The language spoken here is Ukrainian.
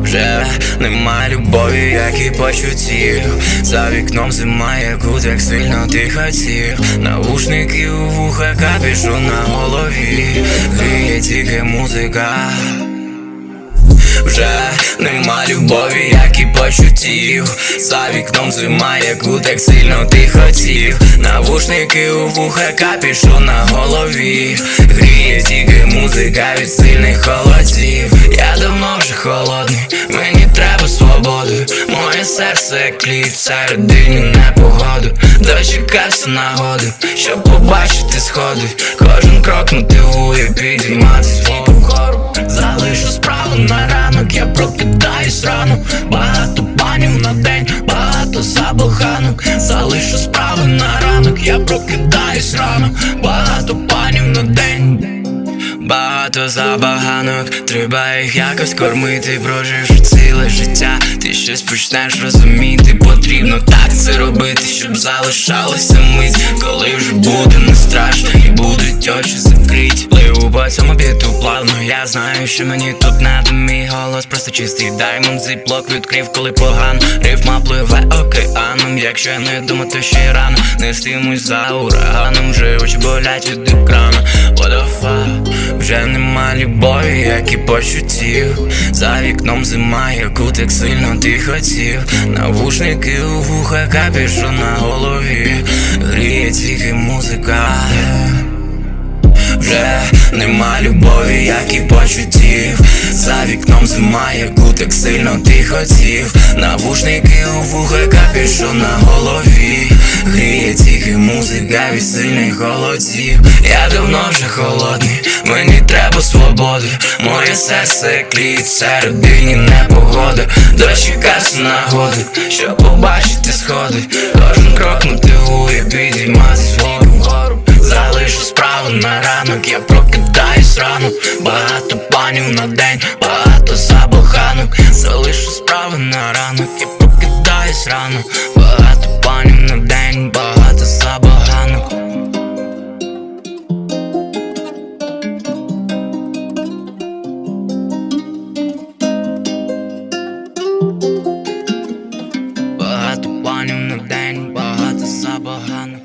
Вже нема любові, як і почуттів За вікном зима, яку так сильно ти хотів Наушники у вуха, капішу на голові. Гріє тільки музика. Вже нема любові, як і почуттів За вікном зима, яку так сильно ти хотів Навушники у вуха, капішу на голові. Гріє тільки музика від сильних холодів. Я давно вже серце як кліп, всередині непогоду Дочекався нагоди, щоб побачити сходи. Кожен крок мотивує підійматись вгору Залишу справу на ранок, я прокидаюсь рано Багато панів на день, багато забуханок Залишу справи на ранок, я прокидаюсь рано Багато панів на день Багато забаганок, треба їх якось кормити, проживши ціле життя, ти щось почнеш розуміти, потрібно так це робити, щоб залишалося мить, коли вже буде не страшно і будуть очі закриті. Пливу по цьому біту плавно, я знаю, що мені тут надо. Мій голос, просто чистий даймонд, зіплок відкрив, коли погано, рифма пливе океаном, якщо не думати ще рано, нестимусь за ураганом, вже очі болять від екрана Водофа. Вже нема любові, як і почуттів. За вікном зима, яку так сильно ти хотів Навушники у вуха, капішу на голові. Гріє тільки музика вже нема любові, як і почуттів. За вікном зима, яку так сильно ти хотів Навушники у вуха, капішу на голові. Гріє тільки музика від сильних холодів Я давно вже холодний, мені треба свободи. Моє серце як лід, середині непогода Дочекався нагоди, щоб побачити сходи. Кожен крок мотивує підійматись вгору планів на день, багато забуханок, залишу справи на ранок і покидаюсь рано, багато планів на день, багато забаганок. Багато планів на день, багато забаганок.